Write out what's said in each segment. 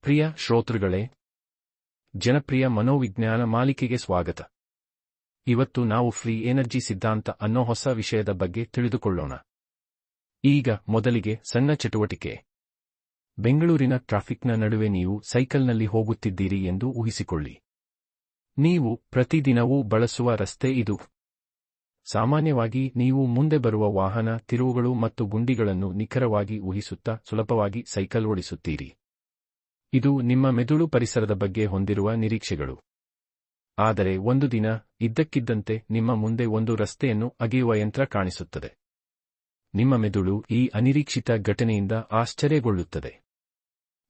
ಪ್ರಿಯ ಶ್ರೋತೃಗಳೇ, ಜನಪ್ರಿಯ ಮನೋವಿಜ್ಞಾನ ಮಾಲಿಕೆಗೆ ಸ್ವಾಗತ. ಇವತ್ತು ನಾವು ಫ್ರೀ ಎನರ್ಜಿ ಸಿದ್ಧಾಂತ ಅನ್ನೋ ಹೊಸ ವಿಷಯದ ಬಗ್ಗೆ ತಿಳಿದುಕೊಳ್ಳೋಣ. ಈಗ ಮೊದಲಿಗೆ ಸಣ್ಣ ಚಟುವಟಿಕೆ. ಬೆಂಗಳೂರಿನ ಟ್ರಾಫಿಕ್ನ ನಡುವೆ ನೀವು ಸೈಕಲ್ನಲ್ಲಿ ಹೋಗುತ್ತಿದ್ದೀರಿ ಎಂದು ಊಹಿಸಿಕೊಳ್ಳಿ. ನೀವು ಪ್ರತಿದಿನವೂ ಬಳಸುವ ರಸ್ತೆ ಇದು. ಸಾಮಾನ್ಯವಾಗಿ ನೀವು ಮುಂದೆ ಬರುವ ವಾಹನ, ತಿರುವುಗಳು ಮತ್ತು ಗುಂಡಿಗಳನ್ನು ನಿಖರವಾಗಿ ಊಹಿಸುತ್ತಾ ಸುಲಭವಾಗಿ ಸೈಕಲ್ ಓಡಿಸುತ್ತೀರಿ. ಇದು ನಿಮ್ಮ ಮೆದುಳು ಪರಿಸರದ ಬಗ್ಗೆ ಹೊಂದಿರುವ ನಿರೀಕ್ಷೆಗಳು. ಆದರೆ ಒಂದು ದಿನ ಇದ್ದಕ್ಕಿದ್ದಂತೆ ನಿಮ್ಮ ಮುಂದೆ ಒಂದು ರಸ್ತೆಯನ್ನು ಅಗೆಯುವ ಯಂತ್ರ ಕಾಣಿಸುತ್ತದೆ. ನಿಮ್ಮ ಮೆದುಳು ಈ ಅನಿರೀಕ್ಷಿತ ಘಟನೆಯಿಂದ ಆಶ್ಚರ್ಯಗೊಳ್ಳುತ್ತದೆ.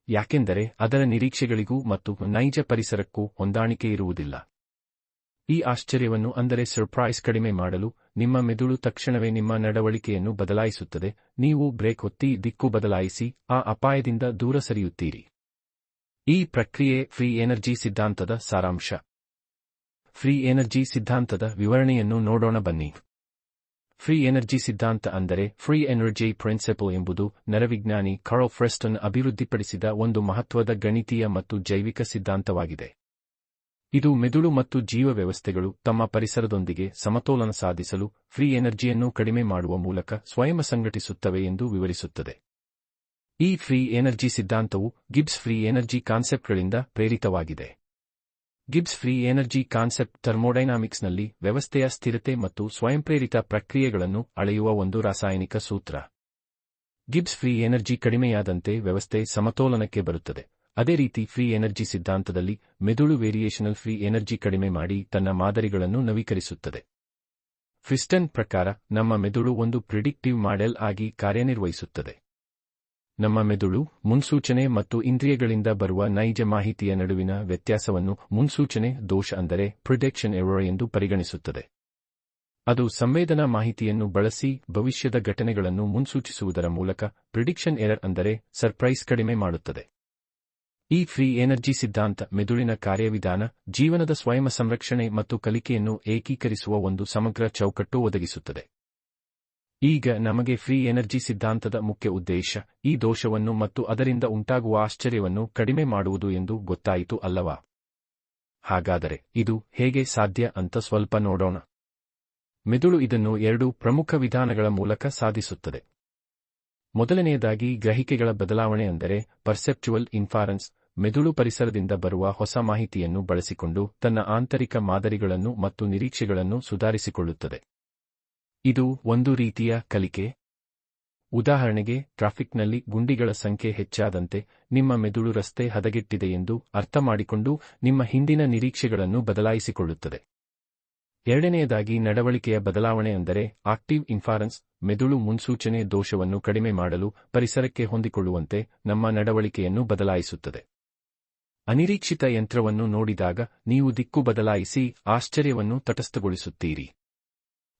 ಯಾಕೆಂದರೆ ಅದರ ನಿರೀಕ್ಷೆಗಳಿಗೂ ಮತ್ತು ನೈಜ ಪರಿಸರಕ್ಕೂ ಹೊಂದಾಣಿಕೆ ಇರುವುದಿಲ್ಲ. ಈ ಆಶ್ಚರ್ಯವನ್ನು ಅಂದರೆ ಸರ್ಪ್ರೈಸ್ ಕಡಿಮೆ ಮಾಡಲು ನಿಮ್ಮ ಮೆದುಳು ತಕ್ಷಣವೇ ನಿಮ್ಮ ನಡವಳಿಕೆಯನ್ನು ಬದಲಾಯಿಸುತ್ತದೆ. ನೀವು ಬ್ರೇಕ್ ಒತ್ತಿ ದಿಕ್ಕು ಬದಲಾಯಿಸಿ ಆ ಅಪಾಯದಿಂದ ದೂರ ಸರಿಯುತ್ತೀರಿ. ಈ ಪ್ರಕ್ರಿಯೆ ಫ್ರೀ ಎನರ್ಜಿ ಸಿದ್ಧಾಂತದ ಸಾರಾಂಶ. ಫ್ರೀ ಎನರ್ಜಿ ಸಿದ್ಧಾಂತದ ವಿವರಣೆಯನ್ನು ನೋಡೋಣ ಬನ್ನಿ. ಫ್ರೀ ಎನರ್ಜಿ ಸಿದ್ಧಾಂತ ಅಂದರೆ ಫ್ರೀ ಎನರ್ಜಿ ಪ್ರಿನ್ಸಿಪಲ್ ಎಂಬುದು ನರವಿಜ್ಞಾನಿ ಕಾರ್ಲ್ ಫ್ರೆಸ್ಟನ್ ಅಭಿವೃದ್ಧಿಪಡಿಸಿದ ಒಂದು ಮಹತ್ವದ ಗಣಿತೀಯ ಮತ್ತು ಜೈವಿಕ ಸಿದ್ಧಾಂತವಾಗಿದೆ. ಇದು ಮೆದುಳು ಮತ್ತು ಜೀವ ವ್ಯವಸ್ಥೆಗಳು ತಮ್ಮ ಪರಿಸರದೊಂದಿಗೆ ಸಮತೋಲನ ಸಾಧಿಸಲು ಫ್ರೀ ಎನರ್ಜಿಯನ್ನು ಕಡಿಮೆ ಮಾಡುವ ಮೂಲಕ ಸ್ವಯಂ ಸಂಘಟಿಸುತ್ತವೆ ಎಂದು ವಿವರಿಸುತ್ತದೆ. ಈ ಫ್ರೀ ಎನರ್ಜಿ ಸಿದ್ಧಾಂತವು ಗಿಬ್ಸ್ ಫ್ರೀ ಎನರ್ಜಿ ಕಾನ್ಸೆಪ್ಟ್ಗಳಿಂದ ಪ್ರೇರಿತವಾಗಿದೆ. ಗಿಬ್ಸ್ ಫ್ರೀ ಎನರ್ಜಿ ಕಾನ್ಸೆಪ್ಟ್ ಥರ್ಮೋಡೈನಾಮಿಕ್ಸ್ನಲ್ಲಿ ವ್ಯವಸ್ಥೆಯ ಸ್ಥಿರತೆ ಮತ್ತು ಸ್ವಯಂಪ್ರೇರಿತ ಪ್ರಕ್ರಿಯೆಗಳನ್ನು ಅಳೆಯುವ ಒಂದು ರಾಸಾಯನಿಕ ಸೂತ್ರ. ಗಿಬ್ಸ್ ಫ್ರೀ ಎನರ್ಜಿ ಕಡಿಮೆಯಾದಂತೆ ವ್ಯವಸ್ಥೆ ಸಮತೋಲನಕ್ಕೆ ಬರುತ್ತದೆ. ಅದೇ ರೀತಿ ಫ್ರೀ ಎನರ್ಜಿ ಸಿದ್ಧಾಂತದಲ್ಲಿ ಮೆದುಳು ವೇರಿಯೇಷನಲ್ ಫ್ರೀ ಎನರ್ಜಿ ಕಡಿಮೆ ಮಾಡಿ ತನ್ನ ಮಾದರಿಗಳನ್ನು ನವೀಕರಿಸುತ್ತದೆ. ಫಿಸ್ಟನ್ ಪ್ರಕಾರ ನಮ್ಮ ಮೆದುಳು ಒಂದು ಪ್ರಿಡಿಕ್ಟಿವ್ ಮಾಡೆಲ್ ಆಗಿ ಕಾರ್ಯನಿರ್ವಹಿಸುತ್ತದೆ. ನಮ್ಮ ಮೆದುಳು ಮುನ್ಸೂಚನೆ ಮತ್ತು ಇಂದ್ರಿಯಗಳಿಂದ ಬರುವ ನೈಜ ಮಾಹಿತಿಯ ನಡುವಿನ ವ್ಯತ್ಯಾಸವನ್ನು ಮುನ್ಸೂಚನೆ, ದೋಷ ಅಂದರೆ ಪ್ರಿಡೆಕ್ಷನ್ ಎರರ್ ಎಂದು ಪರಿಗಣಿಸುತ್ತದೆ. ಅದು ಸಂವೇದನಾ ಮಾಹಿತಿಯನ್ನು ಬಳಸಿ ಭವಿಷ್ಯದ ಘಟನೆಗಳನ್ನು ಮುನ್ಸೂಚಿಸುವುದರ ಮೂಲಕ ಪ್ರಿಡಿಕ್ಷನ್ ಎರರ್ ಅಂದರೆ ಸರ್ಪ್ರೈಸ್ ಕಡಿಮೆ ಮಾಡುತ್ತದೆ. ಈ ಫ್ರೀ ಎನರ್ಜಿ ಸಿದ್ಧಾಂತ ಮೆದುಳಿನ ಕಾರ್ಯವಿಧಾನ, ಜೀವನದ ಸ್ವಯಂ ಸಂರಕ್ಷಣೆ ಮತ್ತು ಕಲಿಕೆಯನ್ನು ಏಕೀಕರಿಸುವ ಒಂದು ಸಮಗ್ರ ಚೌಕಟ್ಟು ಒದಗಿಸುತ್ತದೆ. ಈಗ ನಮಗೆ ಫ್ರೀ ಎನರ್ಜಿ ಸಿದ್ಧಾಂತದ ಮುಖ್ಯ ಉದ್ದೇಶ, ಈ ದೋಷವನ್ನು ಮತ್ತು ಅದರಿಂದ ಉಂಟಾಗುವ ಆಶ್ಚರ್ಯವನ್ನು ಕಡಿಮೆ ಮಾಡುವುದು ಎಂದು ಗೊತ್ತಾಯಿತು ಅಲ್ಲವಾ? ಹಾಗಾದರೆ ಇದು ಹೇಗೆ ಸಾಧ್ಯ ಅಂತ ಸ್ವಲ್ಪ ನೋಡೋಣ. ಮೆದುಳು ಇದನ್ನು ಎರಡು ಪ್ರಮುಖ ವಿಧಾನಗಳ ಮೂಲಕ ಸಾಧಿಸುತ್ತದೆ. ಮೊದಲನೆಯದಾಗಿ ಗ್ರಹಿಕೆಗಳ ಬದಲಾವಣೆ ಅಂದರೆ ಪರ್ಸೆಪ್ಚುವಲ್ ಇನ್ಫಾರೆನ್ಸ್ ಮೆದುಳು ಪರಿಸರದಿಂದ ಬರುವ ಹೊಸ ಮಾಹಿತಿಯನ್ನು ಬಳಸಿಕೊಂಡು ತನ್ನ ಆಂತರಿಕ ಮಾದರಿಗಳನ್ನು ಮತ್ತು ನಿರೀಕ್ಷೆಗಳನ್ನು ಸುಧಾರಿಸಿಕೊಳ್ಳುತ್ತದೆ. ಇದು ಒಂದು ರೀತಿಯ ಕಲಿಕೆ. ಉದಾಹರಣೆಗೆ, ಟ್ರಾಫಿಕ್ನಲ್ಲಿ ಗುಂಡಿಗಳ ಸಂಖ್ಯೆ ಹೆಚ್ಚಾದಂತೆ ನಿಮ್ಮ ಮೆದುಳು ರಸ್ತೆ ಹದಗೆಟ್ಟಿದೆ ಎಂದು ಅರ್ಥಮಾಡಿಕೊಂಡು ನಿಮ್ಮ ಹಿಂದಿನ ನಿರೀಕ್ಷೆಗಳನ್ನು ಬದಲಾಯಿಸಿಕೊಳ್ಳುತ್ತದೆ. ಎರಡನೆಯದಾಗಿ ನಡವಳಿಕೆಯ ಬದಲಾವಣೆ ಅಂದರೆ ಆಕ್ಟಿವ್ ಇನ್ಫಾರೆನ್ಸ್, ಮೆದುಳು ಮುನ್ಸೂಚನೆ ದೋಷವನ್ನು ಕಡಿಮೆ ಮಾಡಲು ಪರಿಸರಕ್ಕೆ ಹೊಂದಿಕೊಳ್ಳುವಂತೆ ನಮ್ಮ ನಡವಳಿಕೆಯನ್ನು ಬದಲಾಯಿಸುತ್ತದೆ. ಅನಿರೀಕ್ಷಿತ ಯಂತ್ರವನ್ನು ನೋಡಿದಾಗ ನೀವು ದಿಕ್ಕು ಬದಲಾಯಿಸಿ ಆಶ್ಚರ್ಯವನ್ನು ತಟಸ್ಥಗೊಳಿಸುತ್ತೀರಿ.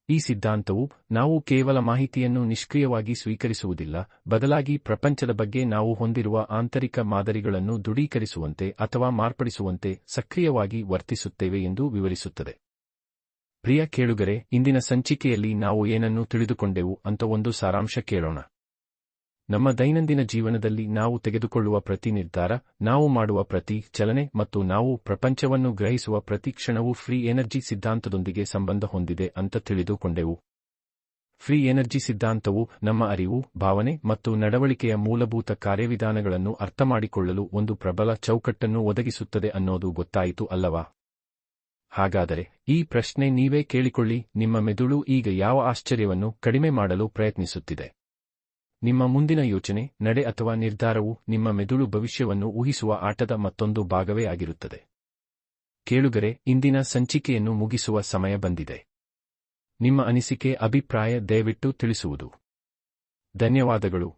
ಈ ಸಿದ್ಧಾಂತವು ನಾವು ಕೇವಲ ಮಾಹಿತಿಯನ್ನು ನಿಷ್ಕ್ರಿಯವಾಗಿ ಸ್ವೀಕರಿಸುವುದಿಲ್ಲ, ಬದಲಾಗಿ ಪ್ರಪಂಚದ ಬಗ್ಗೆ ನಾವು ಹೊಂದಿರುವ ಆಂತರಿಕ ಮಾದರಿಗಳನ್ನು ದೃಢೀಕರಿಸುವಂತೆ ಅಥವಾ ಮಾರ್ಪಡಿಸುವಂತೆ ಸಕ್ರಿಯವಾಗಿ ವರ್ತಿಸುತ್ತೇವೆ ಎಂದು ವಿವರಿಸುತ್ತದೆ. ಪ್ರಿಯ ಕೇಳುಗರೆ, ಇಂದಿನ ಸಂಚಿಕೆಯಲ್ಲಿ ನಾವು ಏನನ್ನು ತಿಳಿದುಕೊಂಡೆವು ಅಂತ ಒಂದು ಸಾರಾಂಶ ಕೇಳೋಣ. ನಮ್ಮ ದೈನಂದಿನ ಜೀವನದಲ್ಲಿ ನಾವು ತೆಗೆದುಕೊಳ್ಳುವ ಪ್ರತಿ ನಿರ್ಧಾರ, ನಾವು ಮಾಡುವ ಪ್ರತಿ ಚಲನೆ ಮತ್ತು ನಾವು ಪ್ರಪಂಚವನ್ನು ಗ್ರಹಿಸುವ ಪ್ರತಿ ಕ್ಷಣವು ಫ್ರೀ ಎನರ್ಜಿ ಸಿದ್ಧಾಂತದೊಂದಿಗೆ ಸಂಬಂಧ ಹೊಂದಿದೆ ಅಂತ ತಿಳಿದುಕೊಂಡೆವು. ಫ್ರೀ ಎನರ್ಜಿ ಸಿದ್ಧಾಂತವು ನಮ್ಮ ಅರಿವು, ಭಾವನೆ ಮತ್ತು ನಡವಳಿಕೆಯ ಮೂಲಭೂತ ಕಾರ್ಯವಿಧಾನಗಳನ್ನು ಅರ್ಥಮಾಡಿಕೊಳ್ಳಲು ಒಂದು ಪ್ರಬಲ ಚೌಕಟ್ಟನ್ನು ಒದಗಿಸುತ್ತದೆ ಅನ್ನೋದು ಗೊತ್ತಾಯಿತು ಅಲ್ಲವಾ? ಹಾಗಾದರೆ ಈ ಪ್ರಶ್ನೆ ನೀವೇ ಕೇಳಿಕೊಳ್ಳಿ, ನಿಮ್ಮ ಮೆದುಳು ಈಗ ಯಾವ ಆಶ್ಚರ್ಯವನ್ನು ಕಡಿಮೆ ಮಾಡಲು ಪ್ರಯತ್ನಿಸುತ್ತಿದೆ? ನಿಮ್ಮ ಮುಂದಿನ ಯೋಚನೆ, ನಡೆ ಅಥವಾ ನಿರ್ಧಾರವು ನಿಮ್ಮ ಮೆದುಳು ಭವಿಷ್ಯವನ್ನು ಊಹಿಸುವ ಆಟದ ಮತ್ತೊಂದು ಭಾಗವೇ ಆಗಿರುತ್ತದೆ. ಕೇಳುಗರೆ, ಇಂದಿನ ಸಂಚಿಕೆಯನ್ನು ಮುಗಿಸುವ ಸಮಯ ಬಂದಿದೆ. ನಿಮ್ಮ ಅನಿಸಿಕೆ, ಅಭಿಪ್ರಾಯ ದಯವಿಟ್ಟು ತಿಳಿಸುವುದು. ಧನ್ಯವಾದಗಳು.